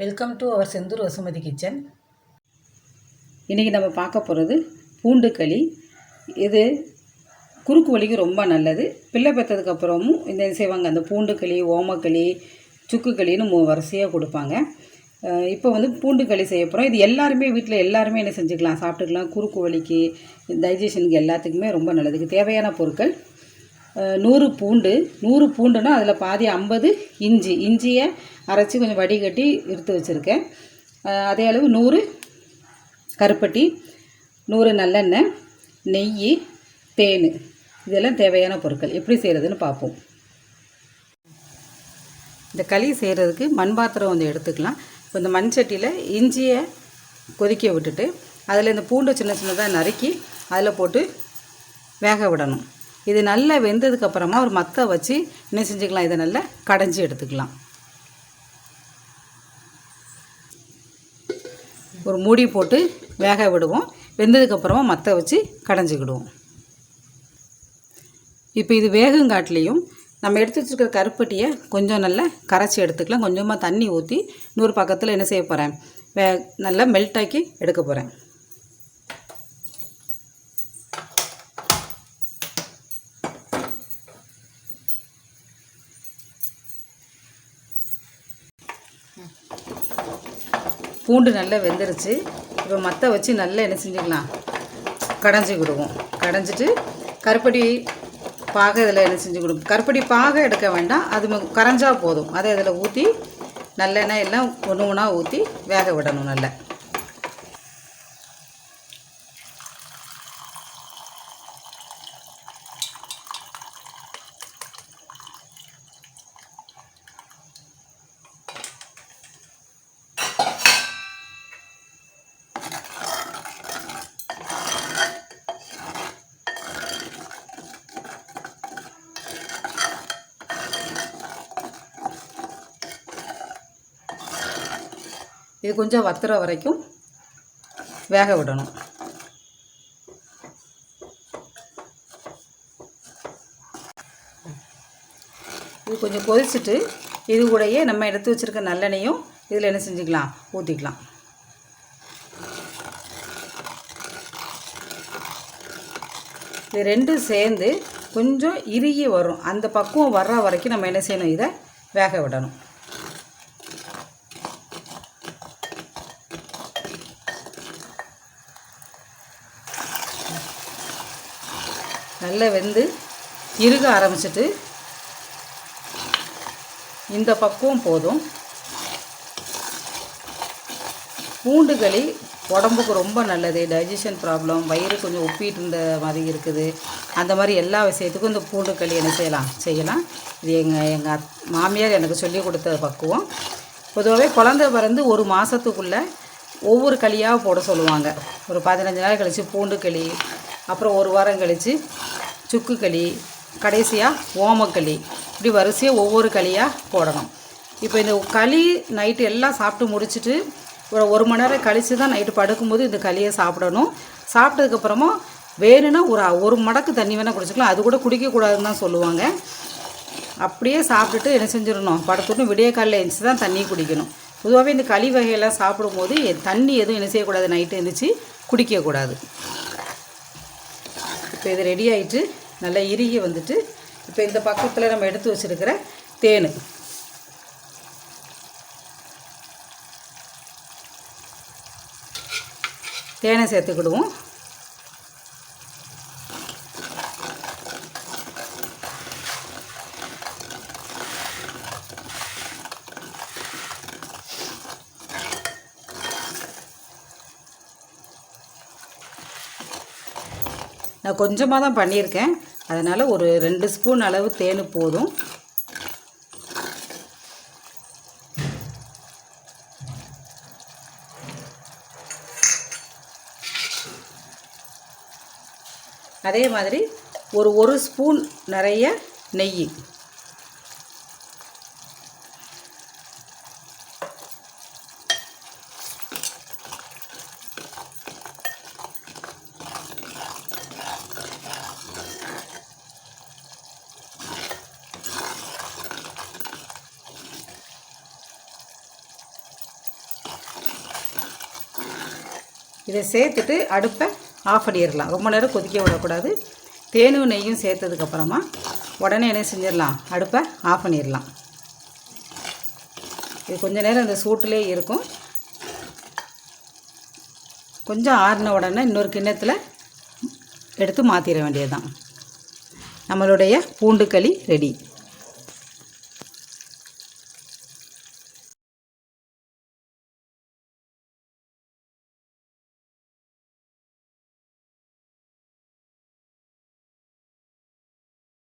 Welcome to our Senthur Vasumathi kitchen இன்றைக்கி நம்ம பார்க்க போகிறது பூண்டு களி இது குறுக்கு வலிக்கு ரொம்ப நல்லது. பிள்ளை பெற்றதுக்கப்புறமும் இந்த என்ன செய்வாங்க. அந்த பூண்டு களி ஓமக்களி சுக்கு களின்னு வரிசையாக கொடுப்பாங்க. இப்போ வந்து பூண்டு களி செய்ய போகிறோம் இது எல்லாருமே வீட்டில் எல்லாருமே என்ன செஞ்சுக்கலாம்? சாப்பிட்டுக்கலாம். குறுக்கு வலிக்கு டைஜஷனுக்கு எல்லாத்துக்குமே ரொம்ப நல்லது. தேவையான பொருட்கள் நூறு பூண்டு. நூறு பூண்டுனா அதில் பாதி ஐம்பது இஞ்சி. இஞ்சியை அரைச்சி கொஞ்சம் வடிகட்டி எடுத்து வச்சுருக்கேன். அதே அளவு நூறு கருப்பட்டி நூறு நல்லெண்ணெய் நெய் தேன். இதெல்லாம் தேவையான பொருட்கள். எப்படி செய்கிறதுன்னு பார்ப்போம். இந்த களி செய்கிறதுக்கு மண் பாத்திரம் வந்து எடுத்துக்கலாம். இப்போ இந்த மண் சட்டியில் இஞ்சியை கொதிக்க விட்டுட்டு அதில் இந்த பூண்டை சின்ன சின்னதாக நறுக்கி அதில் போட்டு வேக விடணும். இது நல்லா வெந்ததுக்கப்புறமா ஒரு மத்தை வச்சு என்ன செஞ்சுக்கலாம்? இதை நல்லா கடைஞ்சி எடுத்துக்கலாம். ஒரு மூடி போட்டு வேக விடுவோம். வெந்ததுக்கப்புறமா மத்த வச்சு கடைஞ்சிக்கிடுவோம். இப்போ இது வேகங்காட்டிலையும் நம்ம எடுத்து வச்சுருக்கிற கருப்பட்டியை கொஞ்சம் நல்லா கரைச்சி எடுத்துக்கலாம். கொஞ்சமாக தண்ணி ஊற்றி இன்னொரு பக்கத்தில் என்ன செய்ய போகிறேன் வே நல்லா மெல்ட் ஆக்கி எடுக்க போகிறேன் பூண்டு நல்லா வெந்துருச்சு. இப்போ மற்ற வச்சு நல்லா என்ன செஞ்சுக்கலாம்? கடைஞ்சி கொடுவோம் கடைஞ்சிட்டு கருப்பட்டி பாகை இதில் என்ன செஞ்சு கொடுக்கும் கருப்பட்டி பாக எடுக்க வேண்டாம். அது கரைஞ்சால் போதும். அதை இதில் ஊற்றி நல்லெண்ணெய் எல்லாம் ஒன்று ஒன்றா ஊற்றி வேக விடணும் நல்லா. இது கொஞ்சம் வத்துற வரைக்கும் வேக விடணும். இது கொஞ்சம் கொதிச்சுட்டு இது கூடயே நம்ம எடுத்து வச்சுருக்க நல்லெண்ணையும் இதில் என்ன செஞ்சுக்கலாம்? ஊற்றிக்கலாம் இது ரெண்டும் சேர்ந்து கொஞ்சம் இறுகி வரும். அந்த பக்குவம் வர்ற வரைக்கும் நம்ம என்ன செய்யணும்? இதை வேக விடணும். நல்லா வெந்து இறுக ஆரம்பிச்சிட்டு இந்த பக்குவம் போதும். பூண்டு களி உடம்புக்கு ரொம்ப நல்லது. டைஜஷன் ப்ராப்ளம் வயிறு கொஞ்சம் உப்பிட்டு இருந்த மாதிரி இருக்குது. அந்த மாதிரி எல்லா விஷயத்துக்கும் இந்த பூண்டு களி என்ன செய்யலாம்? செய்யலாம். இது எங்கள் எங்கள் மாமியார் எனக்கு சொல்லி கொடுத்த பக்குவம். பொதுவாகவே குழந்தை பிறந்து ஒரு மாதத்துக்குள்ளே ஒவ்வொரு களியாக போட சொல்லுவாங்க. ஒரு பதினஞ்சு நாள் கழித்து பூண்டு களி அப்புறம் ஒரு வாரம் கழித்து சுக்கு களி கடைசியாக ஓமக்களி. இப்படி வரிசையாக ஒவ்வொரு களியாக போடணும். இப்போ இந்த களி நைட்டு எல்லாம் சாப்பிட்டு முடிச்சுட்டு ஒரு ஒரு மணி நேரம் கழித்து தான் நைட்டு படுக்கும்போது இந்த களியை சாப்பிடணும். சாப்பிட்டதுக்கப்புறமா வேணும்னா ஒரு ஒரு மடக்கு தண்ணி வேணால் குடிச்சிக்கலாம். அது கூட குடிக்கக்கூடாதுன்னு தான் சொல்லுவாங்க. அப்படியே சாப்பிட்டுட்டு என்ன செஞ்சிடணும்? படுத்துட்டு விடிய காலையில் எழுந்துச்சு தான் தண்ணி குடிக்கணும். பொதுவாகவே இந்த களி வகையெல்லாம் சாப்பிடும்போது தண்ணி எதுவும் என்ன செய்யக்கூடாது? நைட்டு எழுந்துச்சு குடிக்கக்கூடாது. இப்போ இது ரெடி ஆயிட்டு நல்லா இறுகி வந்துட்டு இப்போ இந்த பக்கத்தில் நம்ம எடுத்து வச்சுருக்கிற தேன். தேனை சேர்த்துக்கிடுவோம். நான் கொஞ்சமாக தான் பண்ணியிருக்கேன். அதனால் ஒரு ரெண்டு ஸ்பூன் அளவு தேன் போதும். அதே மாதிரி ஒரு ஒரு ஸ்பூன் நிறைய நெய். இதை சேர்த்துட்டு அடுப்பை ஆஃப் பண்ணிடலாம். ரொம்ப நேரம் கொதிக்க விடக்கூடாது. தேனும் நெய்யும் சேர்த்ததுக்கப்புறமா உடனே என்ன செஞ்சிடலாம்? அடுப்பை ஆஃப் பண்ணிடலாம். இது கொஞ்ச நேரம் இந்த சூட்டிலே இருக்கும். கொஞ்சம் ஆறின உடனே இன்னொரு கிண்ணத்தில் எடுத்து மாற்றிட வேண்டியது தான் நம்மளுடைய பூண்டுக்களி ரெடி